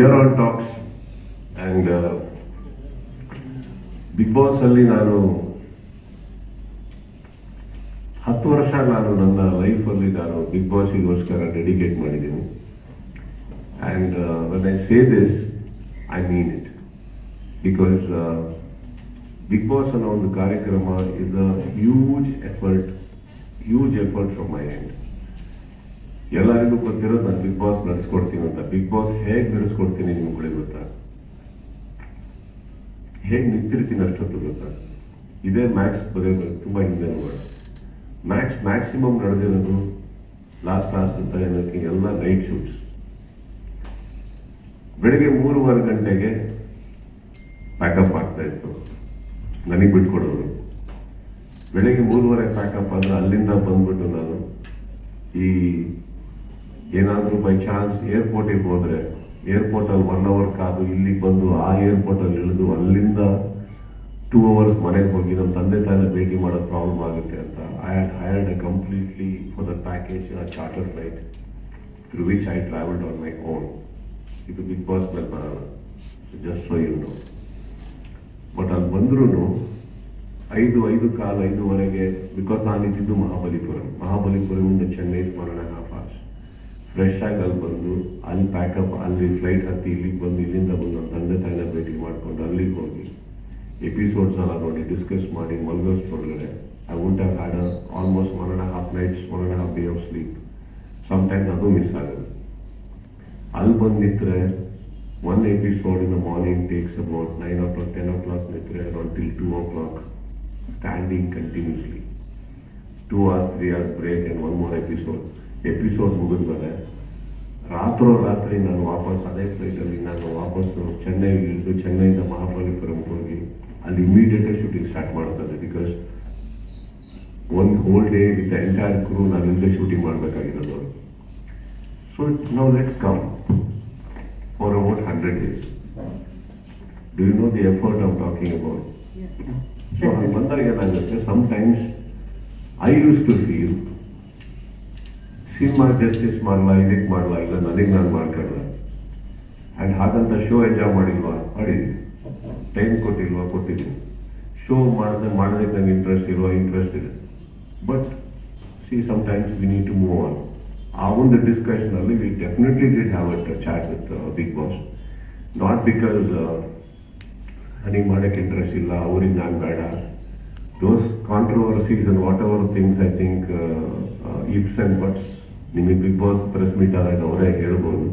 Are on talks and Bigg Boss ಅಲ್ಲಿ ನಾನು ಹತ್ತು ವರ್ಷ ನಾನು ನನ್ನ ಲೈಫಲ್ಲಿ ನಾನು ಬಿಗ್ ಬಾಸ್ಗೋಸ್ಕರ ಡೆಡಿಕೇಟ್ ಮಾಡಿದ್ದೀನಿ. And when I say this I mean it because Bigg Boss ಅನ್ನೋ ಒಂದು ಕಾರ್ಯಕ್ರಮ is a huge effort huge effort from my end ಎಲ್ಲರಿಗೂ ಗೊತ್ತಿರೋದು ನಾನು ಬಿಗ್ ಬಾಸ್ ನಡೆಸ್ಕೊಡ್ತೀನಿ ಅಂತ. ಬಿಗ್ ಬಾಸ್ ಹೇಗೆ ನಡೆಸ್ಕೊಡ್ತೀನಿ ನಿಮ್ಗೆ ಕೂಡ ಗೊತ್ತಾ? ಹೇಗೆ ನಿಂತಿರ್ತೀನಿ ಅಷ್ಟೊತ್ತು ಗೊತ್ತಾ? ಇದೇ ಮ್ಯಾಕ್ಸ್ ಬರೆಯೋದು ತುಂಬ ಹಿಂದೆ ನೋಡ. ಮ್ಯಾಕ್ಸ್ ಮ್ಯಾಕ್ಸಿಮಮ್ ನಡೆದಿರೋದು ಲಾಸ್ಟ್ ಲಾಸ್ಟ್ ಅಂತ ಏನಕ್ಕೆ ಎಲ್ಲ ನೈಟ್ ಶೂಟ್ಸ್ ಬೆಳಿಗ್ಗೆ ಮೂರುವರೆ ಗಂಟೆಗೆ ಪ್ಯಾಕಪ್ ಆಗ್ತಾ ಇತ್ತು. ನನಗೆ ಬಿಟ್ಕೊಡೋರು. ಬೆಳಿಗ್ಗೆ ಮೂರುವರೆ ಪ್ಯಾಕಪ್ ಆದ್ರೆ ಅಲ್ಲಿಂದ ಬಂದ್ಬಿಟ್ಟು ನಾನು ಈ ಏನಾದರೂ ಬೈ ಚಾನ್ಸ್ ಏರ್ಪೋರ್ಟಿಗೆ ಹೋದ್ರೆ ಏರ್ಪೋರ್ಟ್ ಅಲ್ಲಿ ಒನ್ ಅವರ್ ಕಾದು ಇಲ್ಲಿಗೆ ಬಂದು ಆ ಏರ್ಪೋರ್ಟ್ ಅಲ್ಲಿ ಇಳಿದು ಅಲ್ಲಿಂದ ಟೂ ಅವರ್ಸ್ ಮನೆಗೆ ಹೋಗಿ ನಮ್ಮ ತಂದೆ ತಾಯಿನ ಭೇಟಿ ಮಾಡೋದು ಪ್ರಾಬ್ಲಮ್ ಆಗುತ್ತೆ ಅಂತ. I had hired a completely for the package charter flight through which I travelled on my own ಇದು ಬಿಗ್ ಬಾಸ್ ಮೇಲೆ ಬರೋಣ just so you know but ಅಲ್ಲಿ ಬಂದ್ರೂ ಐದು ಐದು ಕಾಲ, ಐದೂವರೆಗೆ ಬಿಕಾಸ್ ನಾನು ಇದ್ದಿದ್ದು ಮಹಾಬಲಿಪುರಂ. ಮಹಾಬಲಿಪುರಮಿಂದ ಚೆನ್ನೈ ಸ್ಮರಣ ಫ್ರೆಶ್ ಆಗಿ ಅಲ್ಲಿ ಬಂದು, ಅಲ್ಲಿ ಪ್ಯಾಕಪ್ ಅಲ್ಲಿ ಫ್ಲೈಟ್ ಹತ್ತಿ ಇಲ್ಲಿಗೆ ಬಂದು ಇಲ್ಲಿಂದ ಬಂದು ತಂದೆ ತಾಯಿನ ಭೇಟಿ ಮಾಡಿಕೊಂಡು ಅಲ್ಲಿಗೆ ಹೋಗಿ ಎಪಿಸೋಡ್ಸ್ ಎಲ್ಲ ನೋಡಿ ಡಿಸ್ಕಸ್ ಮಾಡಿ ಮಲಗೋಷ್ಟ್ರೊಳಗಡೆ I won't have had almost one and half nights one and half day of sleep some times ಅದು ಮಿಸ್ ಆಗುತ್ತೆ. ಅಲ್ಲಿ ಬಂದಿದ್ರೆ one episode in morning takes about nine o'clock ten o'clock ನಿದ್ರೆ around till two o'clock standing continuously two or three hours break and one more episode episode ಮುಗಿದ್ಮೇಲೆ ರಾತ್ರೋ ರಾತ್ರಿ ನಾನು ವಾಪಸ್ ಅದೇ ಫ್ಲೈಟಲ್ಲಿ ನಾನು ವಾಪಸ್ ಚೆನ್ನೈಗೆ ಇಳಿದು ಚೆನ್ನೈಯಿಂದ ಮಹಾಬಲಿಪುರಂ ಹೋಗಿ ಅಲ್ಲಿ ಇಮಿಡಿಯೇಟ್ ಶೂಟಿಂಗ್ ಸ್ಟಾರ್ಟ್ ಮಾಡ್ತದೆ ಬಿಕಾಸ್ ಒಂದು whole day with entire crew ನಾನು ಇಲ್ಲದೆ ಶೂಟಿಂಗ್ ಮಾಡಬೇಕಾಗಿರೋದು. So now let's come for about hundred days do you know the effort of talking about so ಅಲ್ಲಿ ಬಂದಾಗ ಏನಾಗುತ್ತೆ sometimes I use to feel cinema justice ಮಾಡಲ್ಲ ಇದಕ್ಕೆ ಮಾಡಲ್ಲ ಇಲ್ಲ ನನಗೆ ನಾನು ಮಾಡ್ಕೊಳ್ಳ ಆ್ಯಂಡ್ ಹಾಗಂತ ಶೋ ಎಂಜಾಯ್ ಮಾಡಿಲ್ವಾ? ಮಾಡಿದ್ದೀನಿ ಟೈಮ್ ಕೊಟ್ಟಿಲ್ವಾ? ಕೊಟ್ಟಿದ್ದೀನಿ ಶೋ ಮಾಡಿದ್ರೆ ಮಾಡೋದಕ್ಕೆ ನಂಗೆ ಇಂಟ್ರೆಸ್ಟ್ ಇಲ್ವಾ? ಇಂಟ್ರೆಸ್ಟ್ ಇದೆ. But see sometimes we need to move on ಆ ಒಂದು ಡಿಸ್ಕಷನ್ ಅಲ್ಲಿ we definitely did have at chat with Big Boss not because ನನಗೆ ಮಾಡೋಕ್ಕೆ ಇಂಟ್ರೆಸ್ಟ್ ಇಲ್ಲ, ಅವ್ರಿಗೆ ನಾನು ಬೇಡ. Those controversies and whatever things I think ifs and buts ನಿಮಗೆ ಬಿಗ್ ಬಾಸ್ ಪ್ರೆಸ್ ಮೀಟ್ ಆದಾಗ ಅವರೇ ಹೇಳ್ಬೋದು.